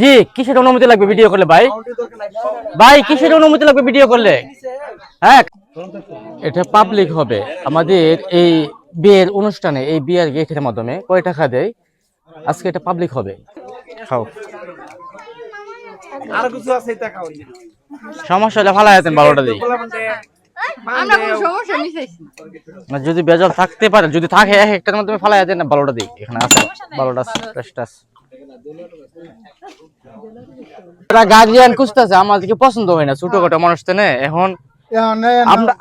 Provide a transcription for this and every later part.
জি কিসের অনুমতি লাগবে ভিডিও করলে ভাই? ভাই কিসের অনুমতি লাগবে ভিডিও করলে? হ্যাঁ এটা পাবলিক হবে। আমাদের এই বিয়ের অনুষ্ঠানে এই বিয়ের গেটের মাধ্যমে কয় টাকা দেয়? আজকে এটা পাবলিক হবে। খাও। আর কিছু আছে টাকা ওই সমস্যা হলে ভালো আছেন বারোটা দিই আমরা কোনো সমস্যা মিশাইছি না। না, যদি বেজাল থাকতে পারে যদি থাকে এক একটার মাধ্যমে ফালাই দেন না বারোটা দিই এখানে আছে বারোটা আছে। এরা গার্জিয়ান খুঁজতেছে আমাদেরকে পছন্দ হয় না? ছোটখাটো মানুষ তো না এখন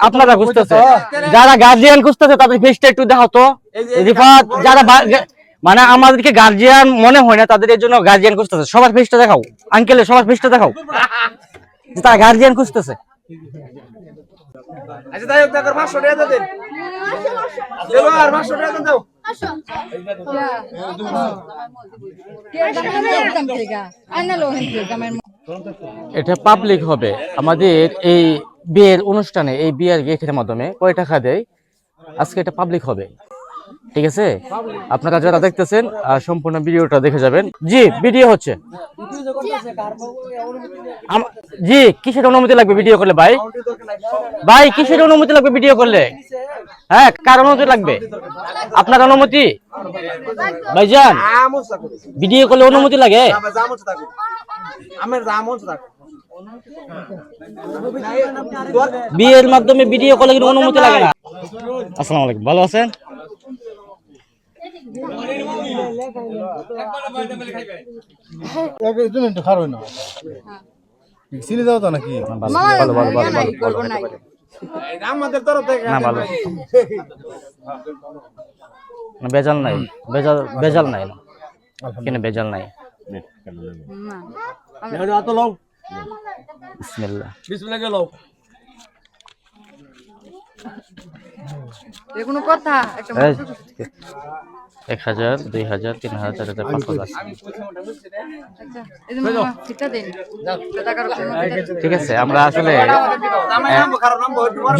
আপনারা খুঁজতেছে? যারা গার্জিয়ান খুঁজতেছে তাদের ফেসটা একটু দেখাও তো। রিফাত যারা মানে আমাদেরকে গার্জিয়ান মনে হয় না তাদের এর জন্য গার্জিয়ান খুঁজতেছে। সবার ফেসটা দেখাও। আঙ্কেলের সবার ফেসটা দেখাও। তারা গার্জিয়ান খুঁজতেছে। আচ্ছা তাই হোক টাকার 500 টাকা দিয়ে দেন। আর 500 টাকা দাও এটা পাবলিক হবে। আমাদের এই বিয়ের অনুষ্ঠানে, এই বিয়ের গেটের মাধ্যমে কয় টাকা দেয়? আজকে এটা পাবলিক হবে। ঠিক আছে? আপনারা যারা দেখতেছেন সম্পূর্ণ ভিডিওটা দেখে যাবেন। জি, ভিডিও হচ্ছে। জি, কিসের অনুমতি লাগবে ভিডিও করলে ভাই? ভাই, কিসের অনুমতি লাগবে ভিডিও করলে? হ্যাঁ কার অনুমতি লাগবে আপনার অনুমতি ভাইজান থাকো করলে অনুমতি লাগে বিয়ের মাধ্যমে ভিডিও কলে কিন্তু অনুমতি লাগে না আসসালামু আলাইকুম ভালো আছেন চিনি দাও তো নাকি ভালো ভালো ভালো ভালো আমাদের তরফ থেকে না ভালো। বেজাল নাই। বেজাল বেজাল নাই কেন বেজাল নাই? না বিসমিল্লাহ কথা? একটা এক হাজার দুই হাজার তিন হাজার চার হাজার পাঁচ হাজার। ঠিক আছে আমরা আসলে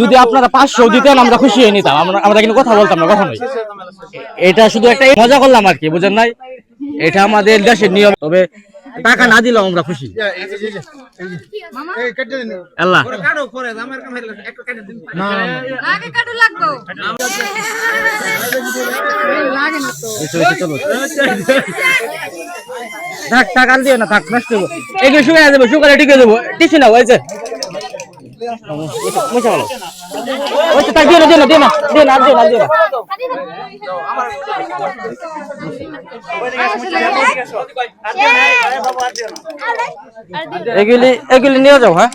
যদি আপনারা পাঁচশো দিতেন আমরা খুশি হয়ে নিতাম। আমরা কিন্তু কথা বলতাম না কখনোই। এটা শুধু একটা মজা করলাম আর কি বুঝেন নাই? এটা আমাদের দেশের নিয়ম। তবে টাকা না দিলাম আমরা খুশি। আল্লাহ। কাটো করে আমার কাম হইল একটু কেটে দিন আগে কাটু লাগবো লাগে না তো এসো, এসো, চলো। থাক থাক আর দিও না থাক নষ্ট হব এগুলো শুকাই দেবো শুকালে টিকে দেবো টিসি না ভালো ওই তো থাক দিও না দিও না দিও না দিও না দিও না দিও না। এগুলি এগুলি নিয়ে যাও হ্যাঁ।